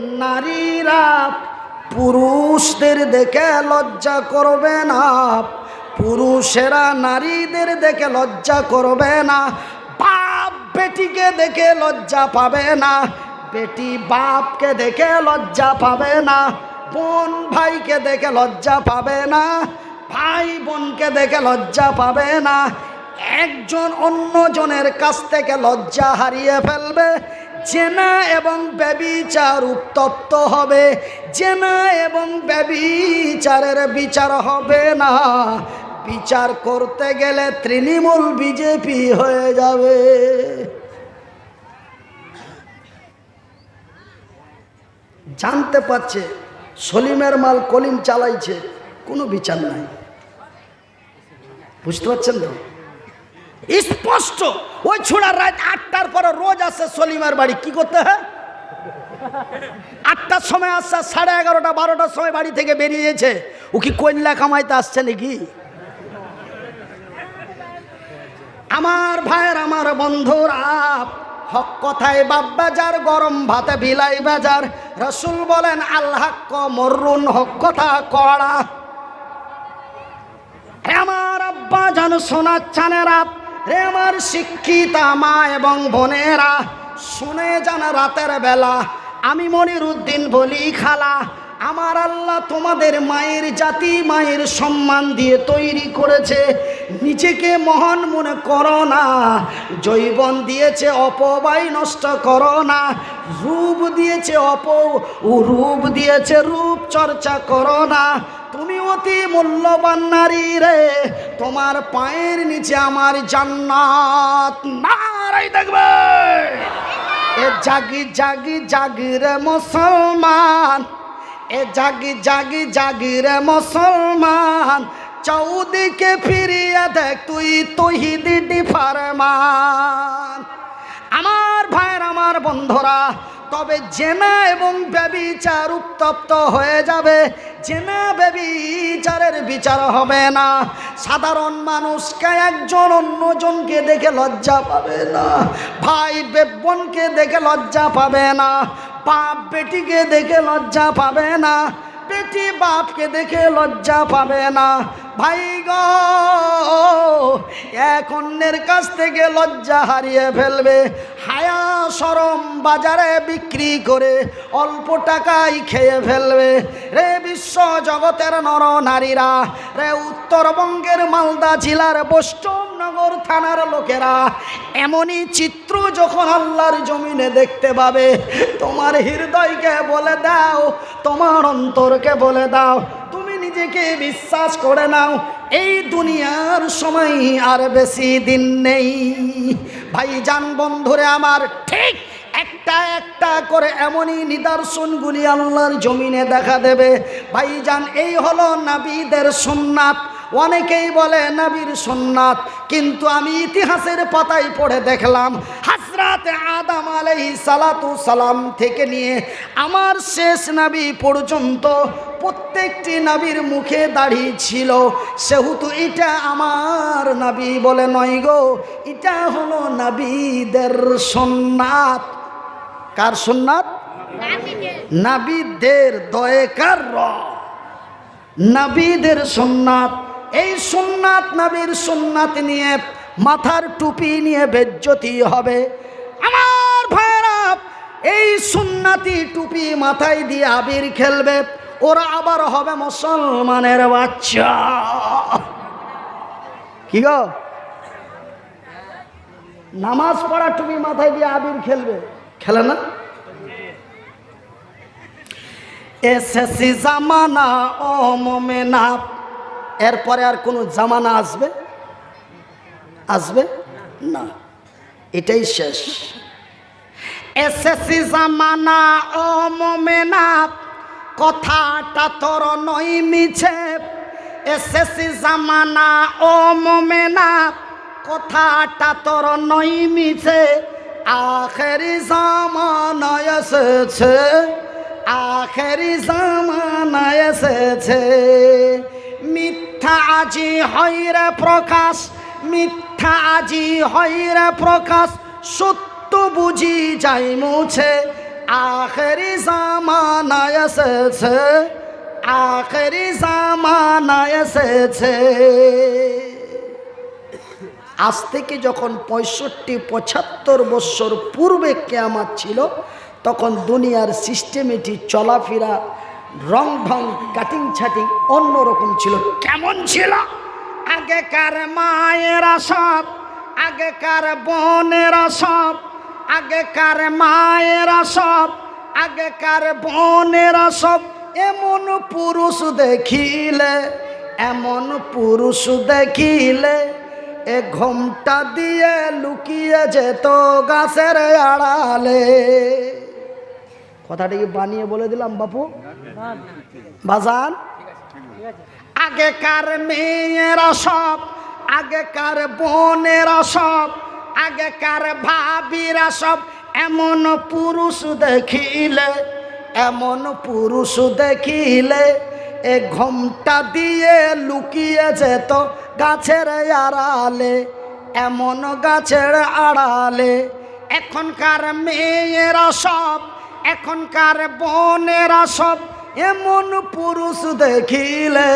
নারীরা পুরুষদের দেখে লজ্জা করবে না। পুরুষেরা নারীদের দেখে লজ্জা করবে না। বাপ বেটিকে দেখে লজ্জা পাবে না। বেটি বাপকে দেখে লজ্জা পাবে না। বোন ভাইকে দেখে লজ্জা পাবে না। ভাই বোনকে দেখে লজ্জা পাবে না। একজন অন্যজনের কাছ থেকে লজ্জা হারিয়ে ফেলবে। জেনা এবং ব্যবিচার উত্তপ্ত হবে। জেনা এবং ব্যবিচারের বিচার হবে না। বিচার করতে গেলে তৃণমূল বিজেপি হয়ে যাবে। জানতে পারছে, সলিমের মাল কলিম চালাইছে, কোনো বিচার নাই। বুঝতে পারছেন তো? স্পষ্ট। ওই ছোড়া রাত আটটার পরে রোজ আসে সলিমার বাড়ি। কি করতে হয়? আটটার সময় আসছে সাড়ে এগারোটা, বারোটার সময় বাড়ি থেকে বেরিয়েছে। ও কি কন্যা কামাইতে আসছে নাকি? আমার ভাইয়ের, আমার বন্ধুর আপ হক কথায় বাপ বাজার, গরম ভাতে বিলাই বাজার। রসুল বলেন আল্লাহ মরুন হক কথা কড়া। আমার আব্বা জান সোনার চানেরা রে আমার শিক্ষিতা মা এবং বোনেরা, শুনে যান রাতের বেলা, আমি মনির উদ্দিন বলি, খালা, আমার আল্লাহ তোমাদের মায়ের জাতি, মায়ের সম্মান দিয়ে তৈরি করেছে। নিজেকে মহান মনে করো না জৈবন দিয়েছে অপবাই নষ্ট করো না, রূপ দিয়েছে অপ, রূপ দিয়েছে রূপ চর্চা করো না। তুমি অতি মূল্যবান নারী রে। তোমার পায়ের নিচে আমার জান্নাত। নারাই দেখবে। এ জাগি জাগি জাগি রে মুসলমান। এ জাগি জাগি জাগি রে মুসলমান। চৌদিকে ফিরিয়ে দেখ তুই তহিদি ফারমান আমার ভাইয়ের, আমার বন্ধুরা তবে জেনা এবং ব্যবিচার উত্তপ্ত হয়ে যাবে। জেনা ব্যবিচারের বিচার হবে না। সাধারণ মানুষকে একজন অন্যজনকে দেখে লজ্জা পাবে না। ভাই বোনকে দেখে লজ্জা পাবে না। বাপ বেটিকে দেখে লজ্জা পাবে না। বেটি বাপকে দেখে লজ্জা পাবে না। ভাই এক অন্যের কাছ থেকে লজ্জা হারিয়ে ফেলবে। হায়া সরম বাজারে বিক্রি করে অল্প টাকায় খেয়ে ফেলবে। রে বিশ্ব জগতের নর নারীরা, রে উত্তরবঙ্গের মালদা জেলার বৈষ্ণবনগর থানার লোকেরা, এমনই চিত্র যখন আল্লাহর জমিনে দেখতে পাবে, তোমার হৃদয়কে বলে দাও, তোমার অন্তরকে বলে দাও। নিজেকে বিশ্বাস করে নাও, এই দুনিয়ার সময় আর বেশি দিন নেই। ভাই যান বন্ধুরে আমার, ঠিক একটা একটা করে এমনই নিদর্শনগুলি আল্লাহর জমিনে দেখা দেবে। ভাইজান, এই হলো নাবিদের সুন্নাত। অনেকেই বলে নবীর সুন্নাত কিন্তু আমি ইতিহাসের পাতায় পড়ে দেখলাম হাসরাত আদাম আলাই সালাতু সালাম থেকে নিয়ে আমার শেষ নবী পর্যন্ত প্রত্যেকটি নবীর মুখে দাঁড়িয়ে ছিল। সেহেতু এটা আমার নবী বলে নয় গো এটা হলো নবীদের সুন্নাত। কার সুন্নাত? নাবিদের। দয়েকার র? নাবিদের সুন্নাত। এই সুন্নাত নাবির সুন্নাত নিয়ে মাথার টুপি নিয়ে বেজ্জতি হবে। আমার ভাইরা এই সুন্নাতি টুপি মাথায় দিয়ে আবির খেলবে, ওরা আবার হবে মুসলমানের বাচ্চা। কি গো? নামাজ পড়া টুপি মাথায় দিয়ে আবির খেলবে। খেলে না? এসেসি জামানা ও মোমেনা এরপরে আর কোনো জামানা আসবে? আসবে? না। এটাই শেষ। এসেসি জামানা, ও মোমেনা কথাটা তোর নই মিছে এসেসি জামানা, ও মোমেনা কথাটা তোর নই মিছে আখেরি জামানা এসেছে, আখেরি জামানা এসেছে। মিথ্যা আজি হইরে প্রকাশ, মিথ্যা আজি হইরে প্রকাশ, সত্য বুঝি যাই মুছে, আখেরি জামানায় এসেছে, আখেরি জামানায় এসেছে। আজ থেকে যখন পঁয়ষট্টি, পঁচাত্তর বৎসর পূর্বে কেয়ামাত ছিল, তখন দুনিয়ার সিস্টেমেটি চলাফেরা রং ঢং কাটিং ছাটিং অন্যরকম ছিল। কেমন ছিল? আগেকার মায়েরা সব আগেকার বোনেরা সব আগেকার মায়েরা সব আগেকার বোনেরা সব এমন পুরুষ দেখিলে, এমন পুরুষ দেখিলে, এ ঘোমটা দিয়ে লুকিয়ে যেত গাছের আড়ালে। কথাটা কি বানিয়ে বলে দিলাম, বাপু? বাজান? আগেকার মেয়েরা সব, আগেকার বোনেরা সব, আগেকার ভাবিরা সব এমন পুরুষ দেখিলে, এমন পুরুষ দেখিলে, এ ঘোমটা দিয়ে লুকিয়ে যেত গাছের আড়ালে, এমন গাছের আড়ালে। এখনকার মেয়েরা সব এখনকার বোনেরা সব এমন পুরুষ দেখিলে।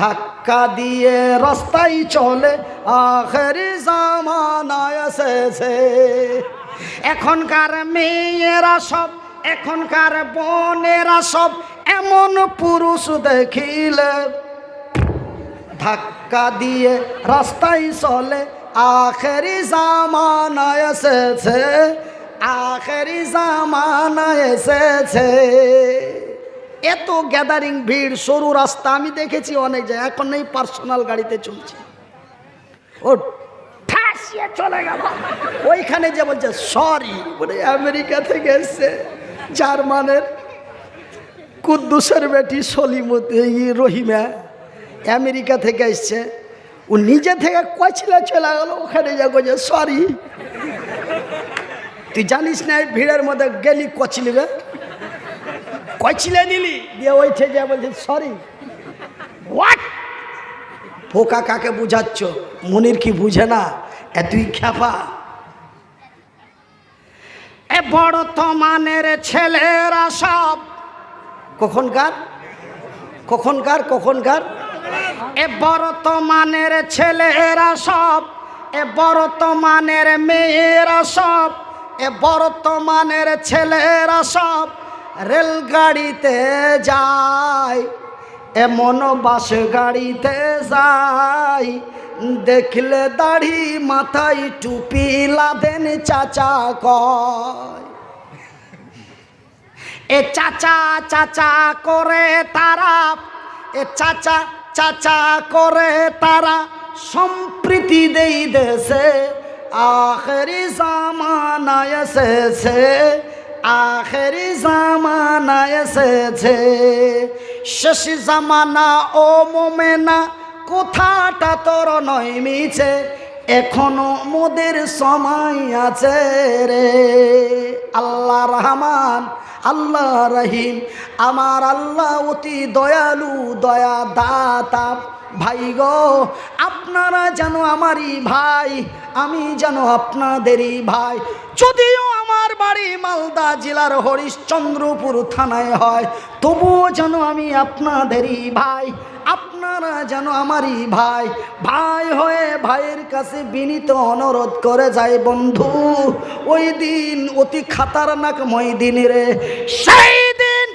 ধাক্কা দিয়ে রাস্তায় চলে, আখেরি জামানায় এসেছে। এখনকার মেয়েরা সব, এখনকার বোনেরা সব এমন পুরুষ দেখিলে। ধাক্কা দিয়ে রাস্তায় চলে, আখেরি জামানা এসেছে। আখেরি জামানা এসেছে। এত গ্যাদারিং ভিড়, সরু রাস্তা, আমি দেখেছি অনেক জায়গায়, এখন নেই পার্সোনাল গাড়িতে চলছে। ও ঠাসিয়ে চলে গেল। ওইখানে যে বলছে সরি বলে আমেরিকা থেকে এসছে জার্মানের কুদ্দুসের বেটি সলিমতি রহিমা। আমেরিকা থেকে এসছে। ও নিজে থেকে কচলে চলে গেল, ওখানে যা যে সরি তুই জানিস না ভিড়ের মধ্যে গেলি কচলিবে কচলে নিলি? দিয়ে ওইঠে যা বলছে সরি হোয়াট পোকা কাকে বুঝাচ্ছ? মনির কি বুঝে না? এ তুই খ্যাপা? এ বড় মানের ছেলেরা সব কখনকার? কখনকার? কখনকার? এ বর্তমানের ছেলেরা সব এ বর্তমানের মেয়েরা সব এ বর্তমানের ছেলেরা সব রেলগাড়িতে যায় এমন বাস গাড়িতে যায়। দেখলে দাড়ি মাথায় টুপি লাদেন চাচা কয়। এ চাচা চাচা করে তারা, এ চাচা চাচা করে তারা সম্প্রীতি দেই দেশে। আখেরি জামানা এসেছে, আখেরি জামানা এসেছে। শেষ জামানা ও মোমেনা কোথাটা তোর নয় মিছে, এখনও মোদের সময় আছে রে। আল্লাহ রহমান, আল্লাহ রহিম, আমার আল্লাহ অতি দয়ালু দয়া দাতা ভাই গো, আপনারা যেন আমারই ভাই, আমি যেন আপনাদেরই ভাই। যদিও আমার বাড়ি মালদা জেলার হরিশ্চন্দ্রপুর থানায় হয়, তবুও যেন আমি আপনাদেরই ভাই, আপনারা যেন আমারই ভাই। ভাই হয়ে ভাইয়ের কাছে বিনীত অনুরোধ করে যায় বন্ধু, ওই দিন অতি খাতারনাকময় দিন রে। সেই দিন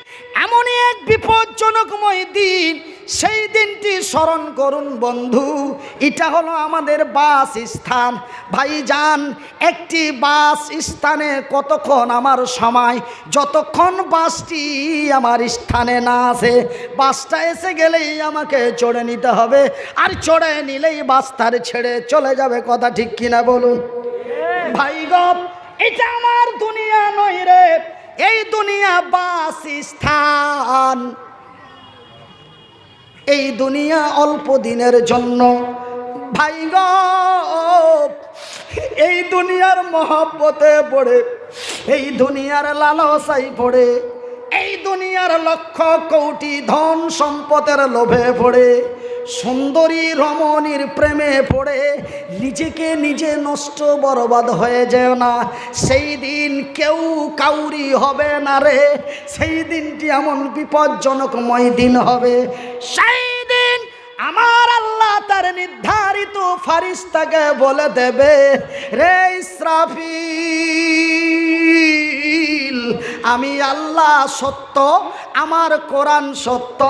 এমনই এক বিপজ্জনকময় দিন সেই দিনটি স্মরণ করুন বন্ধু। এটা হলো আমাদের বাস স্থান ভাইজান, একটি বাস স্থানে কতক্ষণ আমার সময়? যতক্ষণ বাসটি আমার স্থানে না আসে, বাসটা এসে গেলেই আমাকে চড়ে নিতে হবে। আর চড়ে নিলেই বাস তার ছেড়ে চলে যাবে, কথা ঠিক কিনা বলুন? ভাই গপ এটা আমার দুনিয়া নয় রে, এই দুনিয়া বাস স্থান এই দুনিয়া অল্প দিনের জন্য। ভাই গ, এই দুনিয়ার মহব্বতে পড়ে, এই দুনিয়ার লালসাই পড়ে, এই দুনিয়ার লক্ষ কৌটি ধন সম্পদের লোভে পড়ে। সুন্দরী রমণীর প্রেমে পড়ে, নিজেকে নিজে নষ্ট বরবাদ হয়ে যেও না। সেই দিন কেউ কাউরি হবে না রে, সেই দিনটি এমন বিপজ্জনকময় দিন হবে। সেই দিন আমার আল্লাহ তার নির্ধারিত ফারিস্তাকে বলে দেবে, রে ইসরাফিল, আমি আল্লাহ সত্য আমার কোরআন সত্য,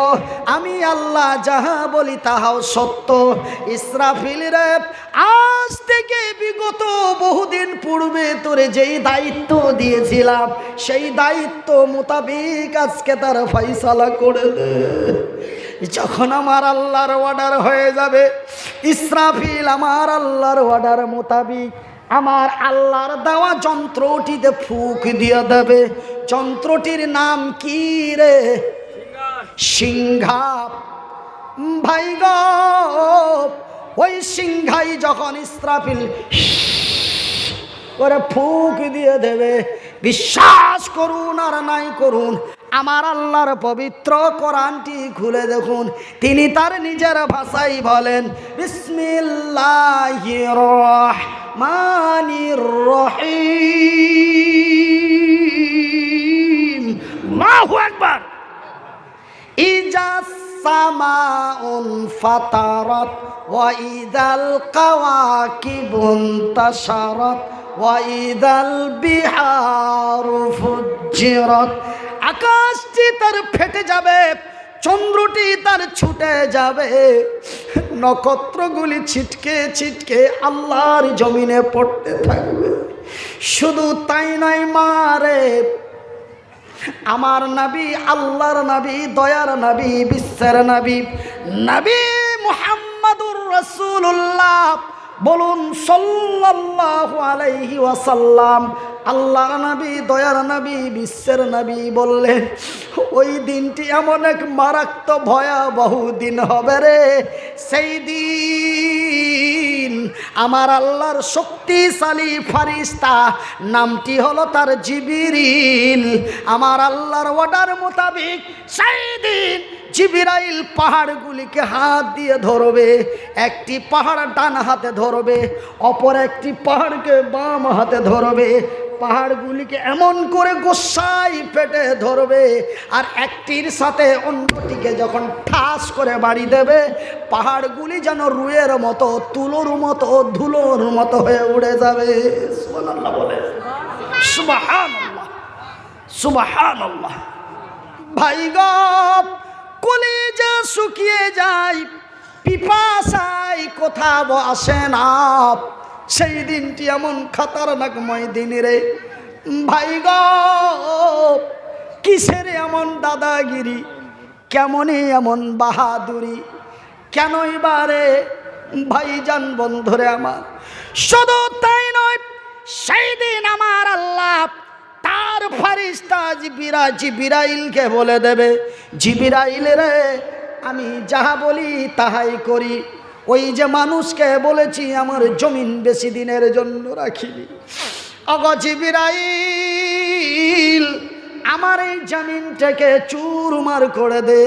আমি আল্লাহ যাহা বলি তাহাও সত্য। ইসরাফিল আজ থেকে বিগত বহুদিন পূর্বে তোরে যেই দায়িত্ব দিয়েছিলাম, সেই দায়িত্ব মোতাবেক আজকে তার ফয়সালা করে যখন আমার আল্লাহর অর্ডার হয়ে যাবে, ইসরাফিল আমার আল্লাহর অর্ডার মোতাবিক আমার আল্লাহর দেওয়া যন্ত্রটিতে ফুক দিয়ে দেবে। যন্ত্রটির নাম কি রে? সিংহাপ। ভাই ওই সিংহাই যখন ইসরাফিল করে ফুক দিয়ে দেবে বিশ্বাস করুন আর নাই করুন। আমার আল্লাহর পবিত্র কোরআনটি খুলে দেখুন। তিনি তার নিজের ভাষাই বলেন, বিসমিল্লাহির রহমানির রহিম। আল্লাহু আকবার। ইজা সামাউন ফাতারাত ওয়া ইদাল ওয়া ইদাল বিহারু আকাশটি তার ফেটে যাবে, চন্দ্রটি তার ছুটে যাবে। নক্ষত্রগুলি ছিটকে ছিটকে আল্লাহর জমিনে পড়তে থাকবে। শুধু তাই নাই মারে আমার নবী, আল্লাহর নবী, দয়ার নবী, বিশ্বের নবী নবী মুহাম্মাদুর রাসূলুল্লাহ। বলুন, সাল্লাল্লাহু আলাইহি আল্লাহ নবী, দয়ার নবী, বিশ্বের নবী বললেন, ওই দিনটি এমন এক মারাত্মক ভয়াবহ দিন হবে রে, সেই দিন আমার আল্লাহর শক্তিশালী ফারিস্তা নামটি হলো তার জিবিরিল। আমার আল্লাহর অর্ডার মোতাবেক দিন জিবিরাইল পাহাড়গুলিকে হাত দিয়ে ধরবে, একটি পাহাড় ডান হাতে ধরবে, অপর একটি পাহাড়কে বাম হাতে ধরবে পাহাড়গুলিকে এমন করে গোসাই পেটে ধরবে আর একটির সাথে অন্যটিকে যখন ঠাস করে বাড়ি দেবে, পাহাড়গুলি যেন রুয়ের মতো, তুলোর মতো, ধুলোর মতো হয়ে উড়ে যাবে। বলে। শুকিয়ে যায়, পিপাসায় কোথাও আসে না। সেই দিনটি এমন খাতারনাকময় দিন রে। ভাই গ, কিসের এমন দাদাগিরি? কেমনই এমন বাহাদুরি? কেনই বারে ভাইজান বন্ধুরে আমার? শুধু তাই নয়, সেই দিন আমার আল্লাহ তার ফারিস্তা জিবিরা জিবিরাইলকে বলে দেবে, জিবিরাইল রে, আমি যাহা বলি তাহাই করি। ওই যে মানুষকে বলেছি, আমার জমিন বেশি দিনের জন্য রাখিনি। অগ জিবিরাইল, আমার এই জমিনটাকে চুরমার করে দে।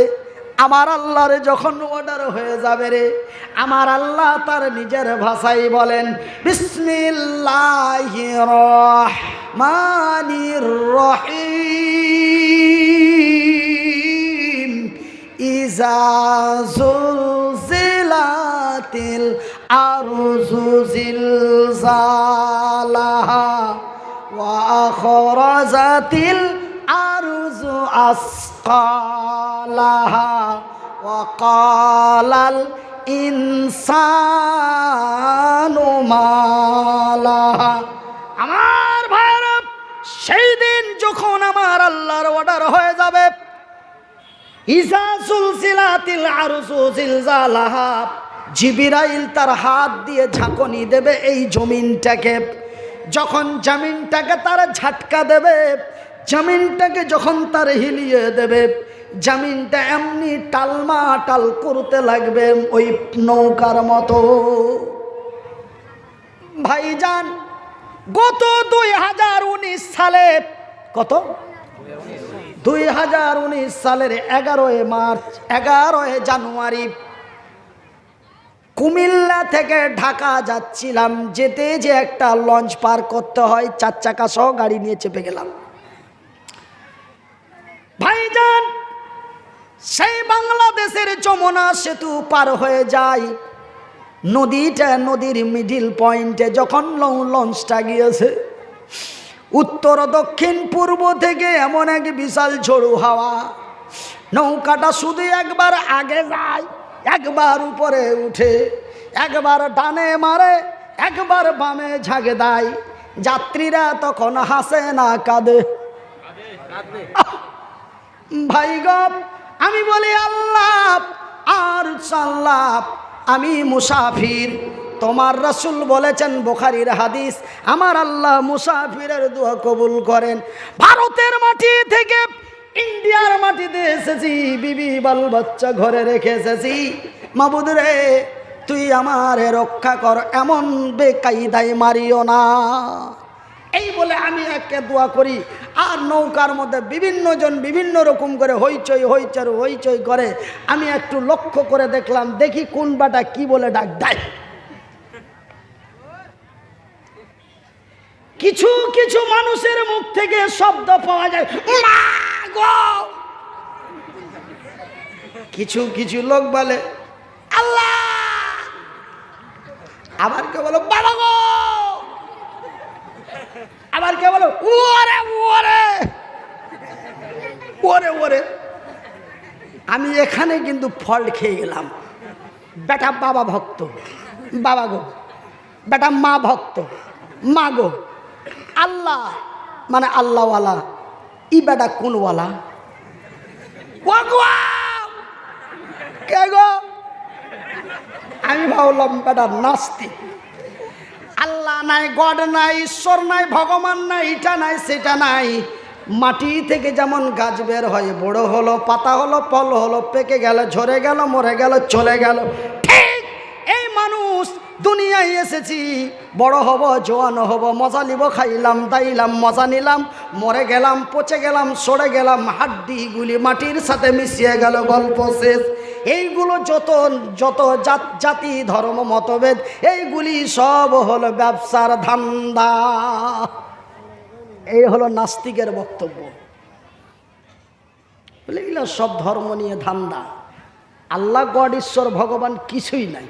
আমার আল্লাহর যখন অর্ডার হয়ে যাবে রে, আমার আল্লাহ তার নিজের ভাষাই বলেন বিসমিল্লাহির রহমানির রহিম। ইজা জিলজালাহা ওয়া আখরাজাতিল আরজু আসকালাহা ওয়া ক্বালাল ইনসানু মালাহা। আমার ভাইরা সেই দিন যখন আমার আল্লাহর অর্ডার হয়ে যাবে ইসা সুলসিলাতিল আরসু জিলজালাহা জিবিরাইল তার হাত দিয়ে ঝাঁকনি দেবে এই জমিনটাকে। যখন জমিনটাকে তার ঝাটকা দেবে, জমিনটাকে যখন তার হিলিয়ে দেবে, জমিনটা এমনি টালমা টাল করতে লাগবে ওই নৌকার মতো। ভাইজান, গত দুই হাজার উনিশ সালে, কত? দুই হাজার উনিশ সালের এগারোই মার্চ, এগারোই জানুয়ারি কুমিল্লা থেকে ঢাকা যাচ্ছিলাম, যেতে যে একটা লঞ্চ পার করতে হয়, চার চাকা সহ গাড়ি নিয়ে চেপে গেলাম। ভাইজান, সেই বাংলাদেশের যমুনা সেতু পার হয়ে যায় নদীটা নদীর মিডিল পয়েন্টে যখন লঞ্চটা গিয়েছে, উত্তর, দক্ষিণ, পূর্ব থেকে এমন এক বিশাল ঝোড়ো হাওয়া। নৌকাটা শুধু একবার আগে যায়। একবার উপরে উঠে, একবার ডানে মারে, একবার বামে ঝাঁকে দেয়। যাত্রীরা তখন হাসে না, কাঁদে। ভাই গপ আমি বলি, আল্লাহ, আর সাল্লাহ, আমি মুসাফির। তোমার রসুল বলেছেন, বোখারির হাদিস, আমার আল্লাহ মুসাফিরের দোয়া কবুল করেন। ভারতের মাটি থেকে ইন্ডিয়ার মাটিতে এসেছি, বিবি বাল বাচ্চা ঘরে রেখে এসেছি। মাবুদ রে, তুই আমারে রক্ষা কর, এমন বেকাইদাই মারিও না। এই বলে আমি একে দোয়া করি, আর নৌকার মধ্যে বিভিন্ন জন বিভিন্ন রকম করে হইচই, হইচর, হইচই করে। আমি একটু লক্ষ্য করে দেখলাম, দেখি কোন বাটা কি বলে ডাক দেয়। কিছু কিছু মানুষের মুখ থেকে শব্দ পাওয়া যায় মা কিছু কিছু লোক বলে, আল্লাহ! আবার কে বলো আবার কে বলো, ওরে ওরে! ওরে ওরে! আমি এখানে কিন্তু ফল খেয়ে গেলাম। বেটা বাবা ভক্ত। বাবা গো। বেটা মা ভক্ত। মা গো। আল্লাহ মানে আল্লাহওয়ালা। ই বেটা কোনওয়ালা কে গো? আমি ভাবলাম বেটা নাস্তিক। আল্লাহ নাই গড নাই ঈশ্বর নাই ভগবান নাই এটা নাই সেটা নাই। মাটি থেকে যেমন গাছ বের হয় বড় হলো পাতা হলো ফল হলো পেকে গেল ঝরে গেল মরে গেল চলে গেল। দুনিয়ায় এসেছি। বড় হব, জোয়ান হব, মজা নিব, খাইলাম, দাইলাম, মজা নিলাম, মরে গেলাম, পচে গেলাম, সরে গেলাম হাড্ডিগুলি মাটির সাথে মিশিয়ে গেল গল্প শেষ। এইগুলো যত যত জাত, জাতি, ধর্ম, মতভেদ, এইগুলি সব হলো ব্যবসার ধান্দা। এই হলো নাস্তিকের বক্তব্য। এগুলো সব ধর্ম নিয়ে ধান্দা। আল্লাহ, গড, ঈশ্বর, ভগবান কিছুই নাই।